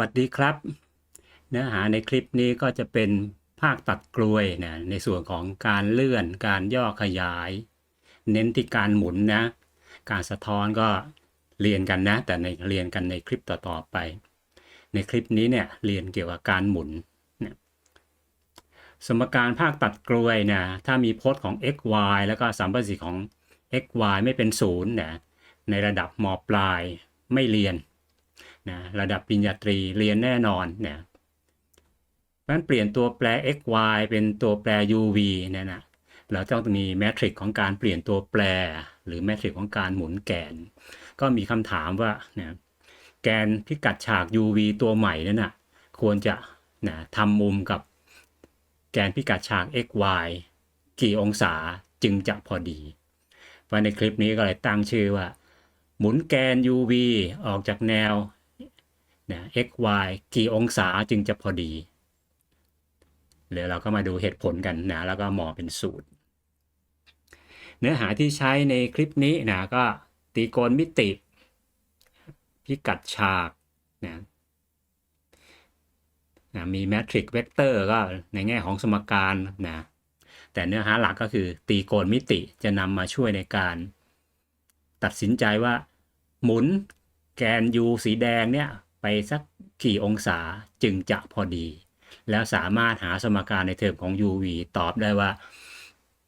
วัสดีครับ เนื้อหาในคลิปนี้ก็จะเป็นภาคตัดกลวยนะในส่วนของการเลื่อนการย่อขยาย เน้นที่การหมุนนะ การสะท้อนก็เรียนกันนะ แต่ในเรียนกันในคลิปต่อๆไป ในคลิปนี้เนี่ยเรียนเกี่ยวกับการหมุนนะสมการภาคตัดกลวยนะถ้ามีพจน์ของ x y แล้วก็สัมประสิทธิ์ของ x y ไม่เป็นศูนย์นะในระดับมปลายไม่เรียน นะระดับปริญญาตรีเรียนแน่นอนเนี่ยเพราะฉะนั้นเปลี่ยนตัวแปร x y เป็นตัวแปร u v เนี่ยนะเราต้องมีแมทริกของการเปลี่ยนตัวแปร หรือแมทริกของการหมุนแกน ก็มีคำถามว่าเนี่ยแกนพิกัดฉาก u v ตัวใหม่นั่นนะควรจะนะทำมุมกับแกนพิกัดฉาก x y กี่องศาจึงจะพอดีเพราะในคลิปนี้ก็เลยตั้งชื่อว่า หมุนแกน uv ออกจากแนว นะ x y กี่องศาจึงจะพอดีเดี๋ยวเราก็มาดูเหตุผลกันนะแล้วก็มองเป็นสูตร เนื้อหาที่ใช้ในคลิปนี้นะก็ตีโกณมิติ พิกัดฉากนะนะมีแมทริกเวกเตอร์ก็ในแง่ของสมการนะแต่เนื้อหาหลักก็คือตีโกณมิติจะนำมาช่วยในการตัดสินใจว่าหมุนแกน u สีแดงเนี่ย ไปสักกี่องศาจึงจะพอดี แล้วสามารถหาสมการในเทอมของ uv ตอบได้ว่า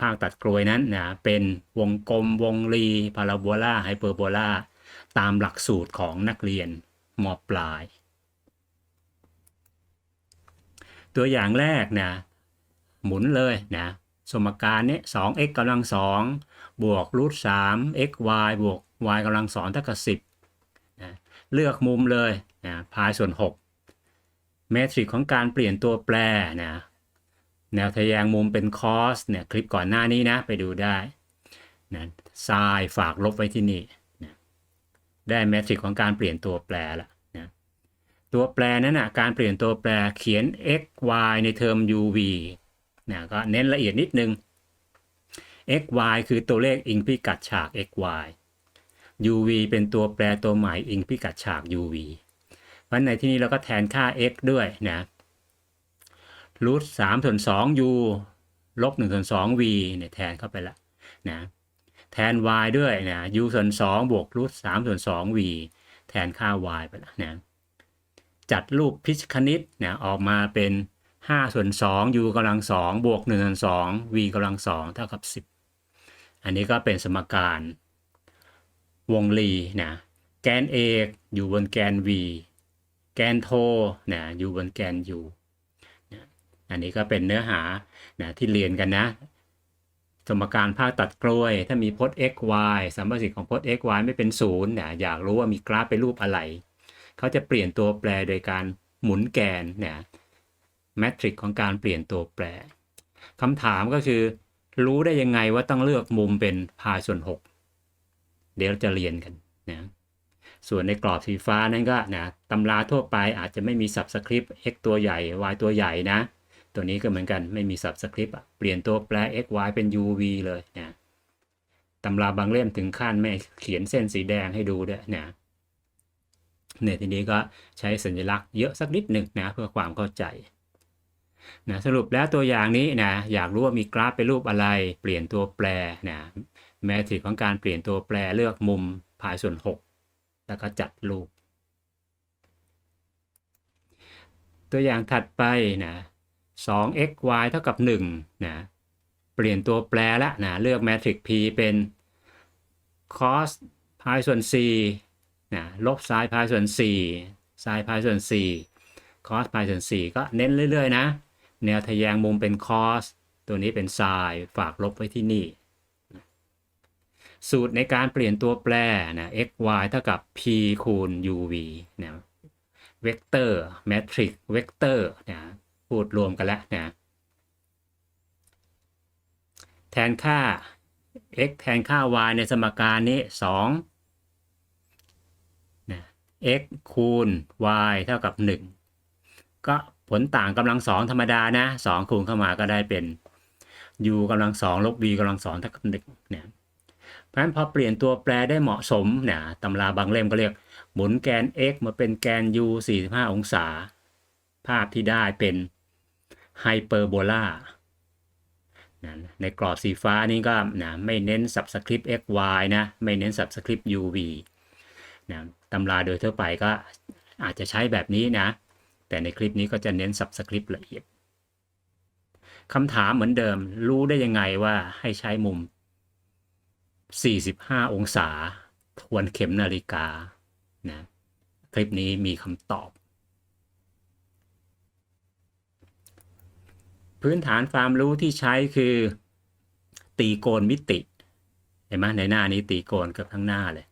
ภาคตัดกลวยนั้นนะเป็นวงกลมวงรีพาราโบลาไฮเปอร์โบลาตามหลักสูตรของนักเรียนมปลาย ตัวอย่างแรกนะหมุนเลยนะสมการนี้ 2x กำลัง2บวกรูท3 x y บวก y กำลัง2เท่ากับ10 เลือกมุมเลยนะพายส่วน6เมทริกของการเปลี่ยนตัวแปรนะแนวทะแยงมุมเป็นคอสเนี่ยคลิปก่อนหน้านี้นะไปดูได้นะไซน์ฝากลบไว้ที่นี่นะได้เมทริกของการเปลี่ยนตัวแปรละนะตัวแปรนั้นนะการเปลี่ยนตัวแปรเขียน x y ในเทอม u v นะก็เน้นละเอียดนิดนึง x y คือตัวเลขอิงพิกัดฉาก x y u v เป็นตัวแปรตัวใหม่อิงพิกัดฉาก u v เพราะในที่นี้เราก็แทนค่า x ด้วยนะรูทสามส่วนสอง u ลบหนึ่งส่วนสอง v เนี่ยแทนเข้าไปละนะแทน y ด้วยนะ u ส่วนสองบวกรูทสามส่วนสอง v แทนค่า y ไปละนะจัดรูปพิชคณิตนะออกมาเป็น5ส่วน2 u กำลัง2บวก1ส่วน2 v กำลัง2เท่ากับ 10 อันนี้ก็เป็นสมการ วงรีนะแกนเอกอยู่บนแกน v แกนโทนะอยู่บนแกน u นะอันนี้ก็เป็นเนื้อหานะที่เรียนกันนะ สมการภาคตัดกล้วย ถ้ามีพจน์ x y สัมประสิทธิ์ของพจน์ x y ไม่เป็นศูนย์นะอยากรู้ว่ามีกราฟเป็นรูปอะไร เขาจะเปลี่ยนตัวแปรโดยการหมุนแกนนะแมทริกของการเปลี่ยนตัวแปรคำถามก็คือ รู้ได้ยังไงว่าต้องเลือกมุมเป็นพายส่วน6 เดี๋ยวจะเรียนกันนะส่วนในกรอบสีฟ้านั้นก็นะตำราทั่วไปอาจจะไม่มี subscript x ตัวใหญ่ y ตัวใหญ่นะ ตัวนี้ก็เหมือนกันไม่มี subscript เปลี่ยนตัวแปร x y เป็น uv เลยนะตำราบางเล่มถึงขั้นไม่เขียนเส้นสีแดงให้ดูด้วยนะเนี่ยทีนี้ก็ใช้สัญลักษณ์เยอะสักนิดหนึ่งนะเพื่อความเข้าใจนะสรุปแล้วตัวอย่างนี้นะอยากรู้ว่ามีกราฟเป็นรูปอะไร เปลี่ยนตัวแปรนะ แมทริกของการเปลี่ยนตัวแปรเลือกมุมพายส่วน 6 แล้วก็จัดรูป ตัวอย่างถัดไปนะ 2 x y เท่ากับ1นะ เปลี่ยนตัวแปรละนะ เลือกแมทริก p เป็น cos พายส่วน4นะ ลบ sin พายส่วน4 sin พายส่วน4 cos พายส่วน4 ก็เน้นเรื่อย ๆ นะ แนวทะแยงมุมเป็น cos ตัวนี้เป็น sin ฝากลบไว้ที่นี่ สูตรในการเปลี่ยนตัวแปรนะ x y เท่ากับ p คูณ u v นะเวกเตอร์แมทริกเวกเตอร์นะพูดรวมกันแล้วนะแทนค่า x แทนค่า y ในสมการนี้2นะ x คูณ y เท่ากับ 1 ก็ผลต่างกำลังสองธรรมดานะสองคูณเข้ามาก็ได้เป็น u กำลังสองลบ v กำลังสองเท่ากับหนึ่งเนี่ย เพราะฉะนั้นพอเปลี่ยนตัวแปรได้เหมาะสมเนี่ยตำราบางเล่มก็เรียก หมุนแกน x มาเป็นแกน u 45 องศา ภาพที่ได้เป็นไฮเปอร์โบลาในกรอบสีฟ้านี่ก็นะไม่เน้น subscript x y นะ ไม่เน้น subscript u v นะตำราโดยทั่วไปก็อาจจะใช้แบบนี้นะ แต่ในคลิปนี้ก็จะเน้น subscript ละเอียดคำถามเหมือนเดิมรู้ได้ยังไงว่าให้ใช้มุม 45 องศา ทวนเข็มนาฬิกานะคลิปนี้มีคำตอบ พื้นฐานความรู้ที่ใช้คือ ตีโกณมิติเห็นไหมในหน้านี้ตีโกณเกือบทั้งหน้าเลย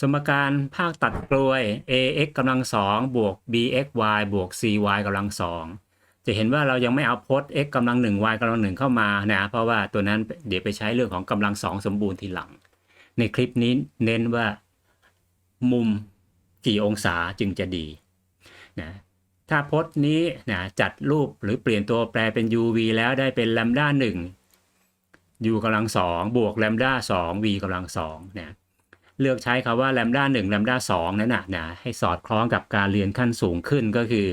สมการภาคตัดกลวย ax กำลังสองบวก bxy บวก cy กำลังสอง จะเห็นว่าเรายังไม่เอาพจน์ x กำลังหนึ่ง y กำลังหนึ่งเข้ามานะเพราะว่าตัวนั้นเดี๋ยวไปใช้เรื่องของกำลังสองสมบูรณ์ทีหลัง ในคลิปนี้เน้นว่ามุมกี่องศาจึงจะดีนะถ้าพจน์นี้นะจัดรูปหรือเปลี่ยนตัวแปรเป็น uv แล้วได้เป็นแลมด้าหนึ่ง u กำลังสองบวกแลมด้าสอง v กำลังสองนะเลือกใช้คาว่าแลมด้าหนึ่งแลมด้าสองนั่นนะนะให้สอดคล้องกับการเรียนขั้นสูงขึ้นก็คือ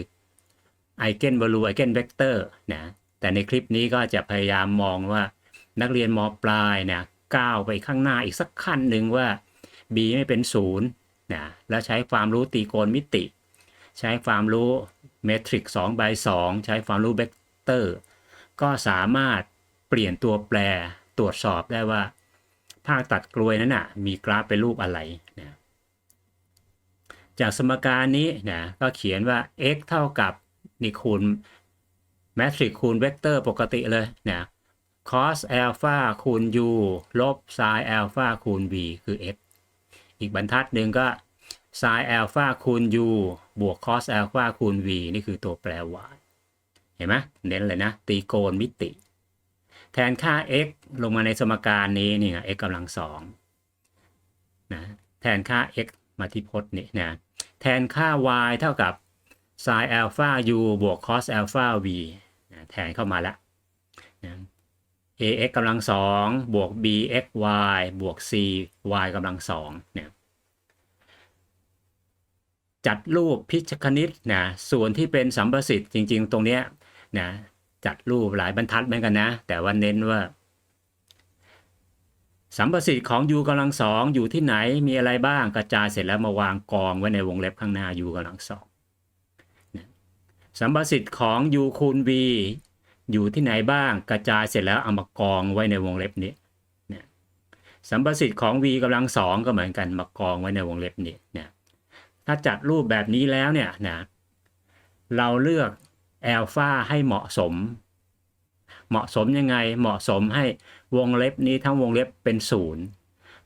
ไอเกนบอลูไอเกนเวกเตอร์นะแต่ในคลิปนี้ก็จะพยายามมองว่านักเรียนมปลายนะก้าวไปข้างหน้าอีกสักขั้นหนึ่งว่า b ไม่เป็นศูนย์นะแล้วใช้ความรู้ตีโกณมิติ ใช้ความรู้เมทริก2 by 2 ใช้ความรู้เวกเตอร์ ก็สามารถเปลี่ยนตัวแปรตรวจสอบได้ว่า ภาคตัดกลวยนั้นนะมีกราฟเป็นรูปอะไรนะจากสมการนี้นะก็เขียนว่า x เท่ากับ นี่คูณแมทริกคูณเวกเตอร์ปกติเลยเนะ cos alpha คูณ u ลบ sin alpha คูณ v คือ x อีกบรรทัดหนึ่งก็ sin alpha คูณ u บวก cos alpha คูณ v นี่คือตัวแปร y เห็นไหมเน้นเลยนะ ตีโกณมิติ แทนค่า x ลงมาในสมการนี้นี่ x กำลังสองนะแทนค่า x มาที่พจน์นี่นะแทนค่า y เท่ากับ sin alpha u บวก cos alpha v นะแทนเข้ามาแล้วนะ ax กำลังสองบวก bxy บวก cy กำลังสองเนี่ยจัดรูปพิชคณิตนะส่วนที่เป็นสัมประสิทธิ์จริง ๆ ตรงเนี้ยนะจัดรูปหลายบรรทัดเหมือนกันนะ แต่ว่าเน้นว่า สัมประสิทธิ์ของ u กำลังสองอยู่ที่ไหนมีอะไรบ้างกระจายเสร็จแล้วมาวางกองไว้ในวงเล็บข้างหน้า u กำลังสอง สัมประสิทธิ์ของ u คูณ v อยู่ที่ไหนบ้างกระจายเสร็จแล้วเอามากองไว้ในวงเล็บนี้เนะสัมประสิทธิ์ของ v กำลังสองก็เหมือนกันมากองไว้ในวงเล็บนี้เนะถ้าจัดรูปแบบนี้แล้วเนี่ยนะเราเลือกแอลฟาให้เหมาะสม เหมาะสมยังไงเหมาะสมให้วงเล็บนี้ทั้งวงเล็บเป็นศูนย์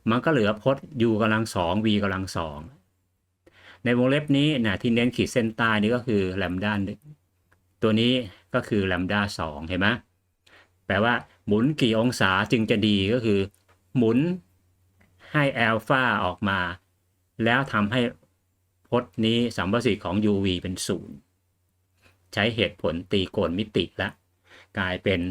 มันก็เหลือพจน์ u กำลังสอง v กำลังสอง ในวงเล็บนี้นะที่เน้นขีดเส้นใต้นี่ก็คือแลมด้าตัวนี้ก็คือแลมด้าสองเห็นไหมแปลว่าหมุนกี่องศาจึงจะดีก็คือ หมุนให้แอลฟาออกมา แล้วทำให้พจน์นี้สัมประสิทธิ์ของ uv เป็นศูนย์ใช้เหตุผลตีโกณมิติละกลายเป็น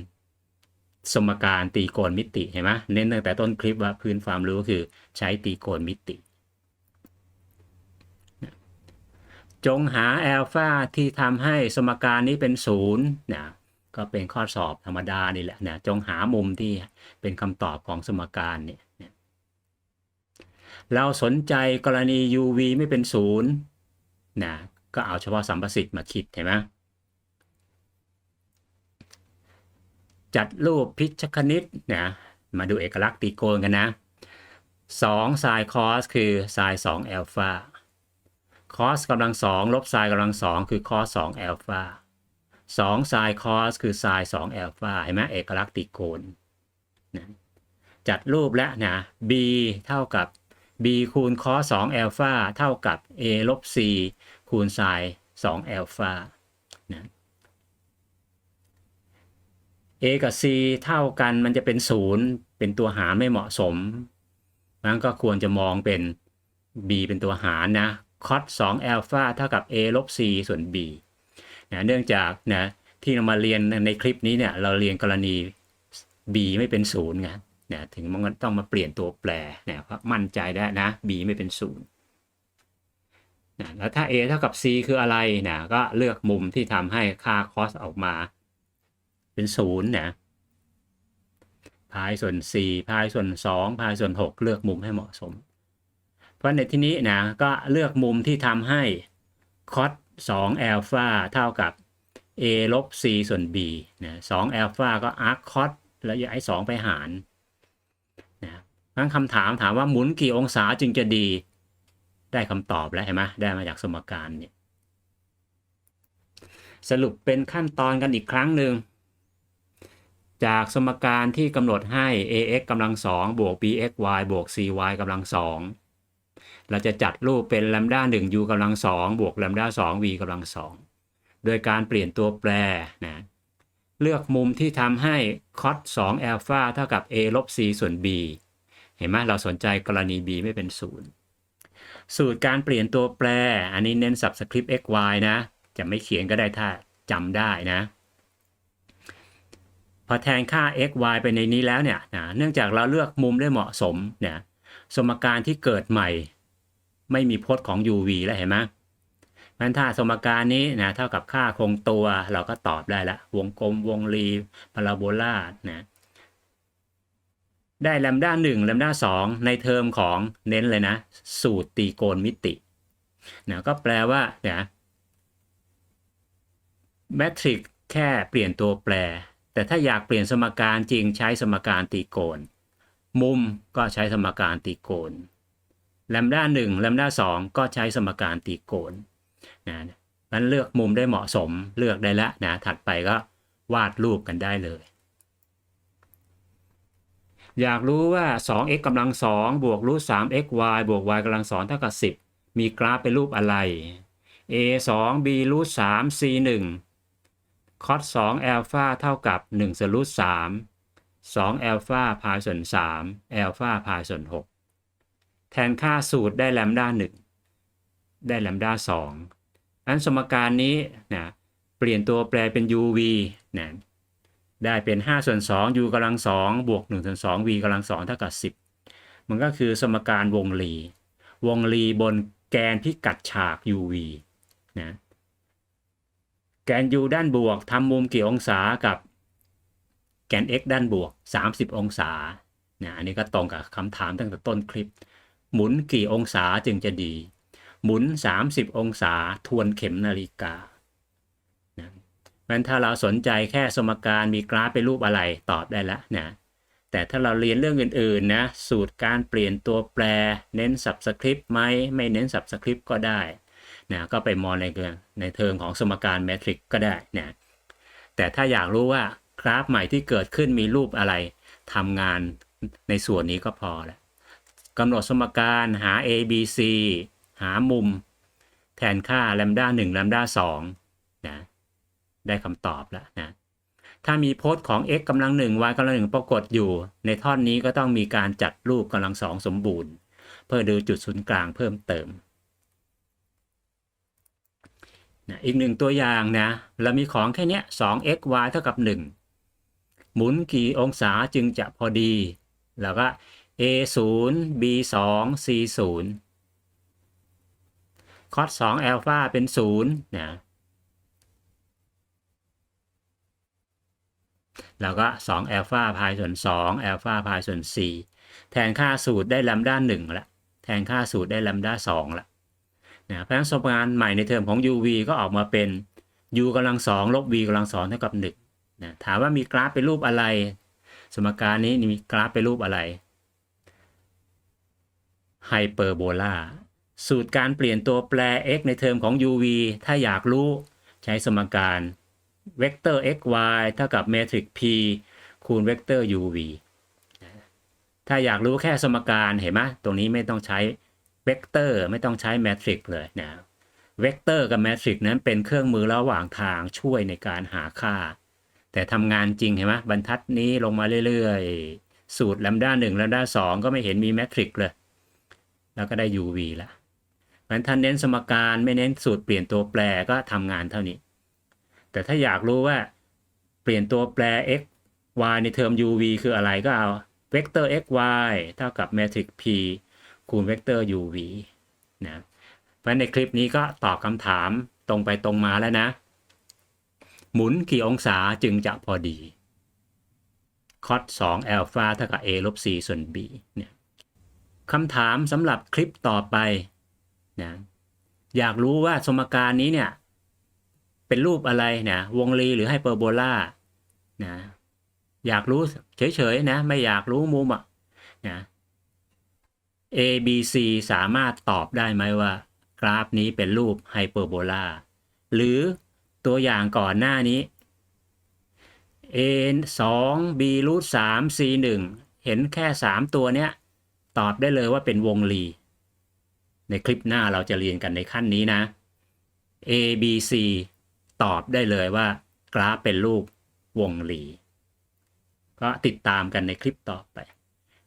สมการตีโกณมิติเห็นไหมเน้นตั้งแต่ต้นคลิปว่าพื้นความรู้คือใช้ตีโกณมิติ จงหาแอลฟาที่ทำให้สมการนี้เป็นศูนย์นะก็เป็นข้อสอบธรรมดานี่แหละนะจงหามุมที่เป็นคำตอบของสมการเนี่ยเราสนใจกรณี uv ไม่เป็นศูนย์นะก็เอาเฉพาะสัมประสิทธิ์มาคิดเห็นไหมจัดรูปพิชคณิตนะมาดูเอกลักษณ์ตีโกณกันนะ2 sin cos คือ sin 2 alpha cos กำลังสองลบ sin กำลังสองคือ cos 2 alpha 2 sin cos คือ sin 2 alpha เห็นไหมเอกลักษณ์ตีโกณนะจัดรูปแล้วนะ b เท่ากับ b คูณ cos 2 alpha เท่ากับ a ลบ c คูณ sin 2 alpha นะ a กับ c เท่ากันมันจะเป็นศูนย์เป็นตัวหารไม่เหมาะสมนั้นก็ควรจะมองเป็น b เป็นตัวหารนะ cos 2 alpha เท่ากับ a ลบ c ส่วน b นะเนื่องจากนะที่เรามาเรียนในคลิปนี้เนี่ยเราเรียนกรณี b ไม่เป็นศูนย์ไงนี่ยถึงมันต้องมาเปลี่ยนตัวแปรเนี่ยเพราะมั่นใจได้นะ b ไม่เป็นศูนย์นะแล้วถ้า a เท่ากับ c คืออะไรนะก็เลือกมุมที่ทำให้ค่า cos ออกมาเป็นศูนย์นะพายส่วน4พายส่วน2พายส่วน 6 เลือกมุมให้เหมาะสม ราะในที่นี้นะก็เลือกมุมที่ทำให้ cos 2อัลฟาเท่ากับ a ลบ c ส่วน b นะ2อัลฟาก็ arc cos แล้วย้าย2ไปหารนะงั้นคำถามถามว่าหมุนกี่องศาจึงจะดี ได้คำตอบแล้วเห็นไหมได้มาจากสมการเนี่ยสรุปเป็นขั้นตอนกันอีกครั้งหนึ่ง จากสมการที่กำหนดให้ ax กำลังสองบวก bxy บวก cy กำลังสอง เราจะจัดรูปเป็น lambda 1 u กำลังสองบวก lambda 2 v กำลังสองโดยการเปลี่ยนตัวแปรนะเลือกมุมที่ทำให้ cos 2 alpha เท่ากับ a ลบ c ส่วน b เห็นไหมเราสนใจกรณี b ไม่เป็นศูนย์สูตรการเปลี่ยนตัวแปร อันนี้เน้น subscript x y นะ จะไม่เขียนก็ได้ถ้าจำได้นะ พอแทนค่า x y ไปในนี้แล้วเนี่ยนะเนื่องจากเราเลือกมุมได้เหมาะสมเนี่ยสมการที่เกิดใหม่ ไม่มีพจน์ของ uv แล้วเห็นไหมมันถ้าสมการนี้นะเท่ากับค่าคงตัวเราก็ตอบได้ละ วงกลมวงรีพาราโบลานะได้แลมด้าหนึ่งแลมด้าสองในเทอมของเน้นเลยนะ สูตรตีโกณมิตินะก็แปลว่าเนี่ยแมทริกแค่เปลี่ยนตัวแปร แต่ถ้าอยากเปลี่ยนสมการจริงใช้สมการตีโกณมุมก็ใช้สมการตีโกณ แลมด้าหนึ่งแลมด้าสองก็ใช้สมการตีโกณนะนั้นเลือกมุมได้เหมาะสมเลือกได้แล้วนะถัดไปก็วาดรูปกันได้เลย อยากรู้ว่า 2x กำลัง2บวกรูท 3xy บวก y กำลัง2เท่ากับ 10 มีกราฟเป็นรูปอะไร a 2 b รูท3 c 1 cos 2อัลฟาเท่ากับ1ส่วนรูท3 2อัลฟาพายส่วน3อัลฟาพายส่วน6 แทนค่าสูตรได้แลมด้า1ได้แลมด้า2อันสมการนี้นะเปลี่ยนตัวแปรเป็น uv นะได้เป็น5ส่วน2 u กำลัง2บวก1ส่วน2 v กำลัง2เท่ากับ 10 มันก็คือสมการวงรี วงรีบนแกนพิกัดฉาก uv นะแกน u ด้านบวกทำมุมกี่องศากับแกน x ด้านบวก 30 องศานะอันนี้ก็ตรงกับคำถามตั้งแต่ต้นคลิป หมุนกี่องศาจึงจะดี หมุน 30 องศาทวนเข็มนาฬิกานะมันถ้าเราสนใจแค่สมการมีกราฟเป็นรูปอะไรตอบได้แล้วนะแต่ถ้าเราเรียนเรื่องอื่นๆนะสูตรการเปลี่ยนตัวแปร เน้น subscript ไหมไม่เน้น subscript ก็ได้นะก็ไปมองในในเทอมของสมการแมทริกก็ได้นะแต่ถ้าอยากรู้ว่ากราฟใหม่ที่เกิดขึ้นมีรูปอะไรทำงานในส่วนนี้ก็พอแล้ว กำหนดสมการหา a b c หามุม แทนค่า lambda 1 lambda 2นะได้คำตอบแล้วนะถ้ามีโพจน์ของ x กำลังหนึ่ง y กำลังหนึ่งปรากฏอยู่ ในท่อนนี้ก็ต้องมีการจัดรูปกำลังสองสมบูรณ์ เพื่อดูจุดศูนย์กลางเพิ่มเติมนะอีกหนึ่งตัวอย่างนะเรามีของแค่นี้ 2x y เท่ากับ 1 หมุนกี่องศาจึงจะพอดี แล้วก็ a 0 b 2 c 0 cos 2 alpha เป็น0นะแล้วก็2 alpha พายส่วน2 alpha พายส่วน 4 แทนค่าสูตรได้ลัมด้า1ละแทนค่าสูตรได้ลัมด้า2ละนะเพราะฉะนั้นสมการใหม่ในเทอมของ uv ก็ออกมาเป็น u กำลัง2ลบ v กำลัง2เท่ากับ1นะถามว่ามีกราฟเป็นรูปอะไร สมการนี้มีกราฟเป็นรูปอะไร ไฮเปอร์โบลาสูตรการเปลี่ยนตัวแปร x ในเทอมของ uv ถ้าอยากรู้ ใช้สมการเวกเตอร์ x y เท่ากับเมทริก p คูณเวกเตอร์ uv ถ้าอยากรู้แค่สมการเห็นไหมตรงนี้ไม่ต้องใช้เวกเตอร์ไม่ต้องใช้แมทริกเลยนะเวกเตอร์กับแมทริกนั้นเป็นเครื่องมือระหว่างทางช่วยในการหาค่า แต่ทำงานจริงเห็นไหมบรรทัดนี้ลงมาเรื่อยๆ สูตรลัมด้าหนึ่งลัมด้าสองก็ไม่เห็นมีแมทริกเลย แล้วก็ได้ uv ละมันท่านเน้นสมการไม่เน้นสูตรเปลี่ยนตัวแปรก็ทำงานเท่านี้ แต่ถ้าอยากรู้ว่าเปลี่ยนตัวแปร x y ในเทอม uv คืออะไรก็เอาเวกเตอร์ x y เท่ากับแมทริก p คูณเวกเตอร์ u v นะเพราะฉะนั้นในคลิปนี้ก็ตอบคำถามตรงไปตรงมาแล้วนะ หมุนกี่องศาจึงจะพอดีคอส2อัลฟาเท่ากับ a ลบ c ส่วน b เนี่ย คำถามสำหรับคลิปต่อไปนะอยากรู้ว่าสมการนี้เนี่ย เป็นรูปอะไรนะวงรีหรือไฮเปอร์โบลานะอยากรู้เฉยๆนะ ไม่อยากรู้มุมอะนะ A B C สามารถตอบได้ไหมว่า กราฟนี้เป็นรูปไฮเปอร์โบลาหรือตัวอย่างก่อนหน้านี้ A 2 B รูท3 C 1เห็นแค่ 3 ตัวเนี้ย ตอบได้เลยว่าเป็นวงรีในคลิปหน้าเราจะเรียนกันในขั้นนี้นะ A B C ตอบได้เลยว่ากราฟเป็นรูปวงรีก็ติดตามกันในคลิปต่อไป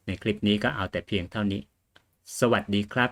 ในคลิปนี้ก็เอาแต่เพียงเท่านี้ สวัสดีครับ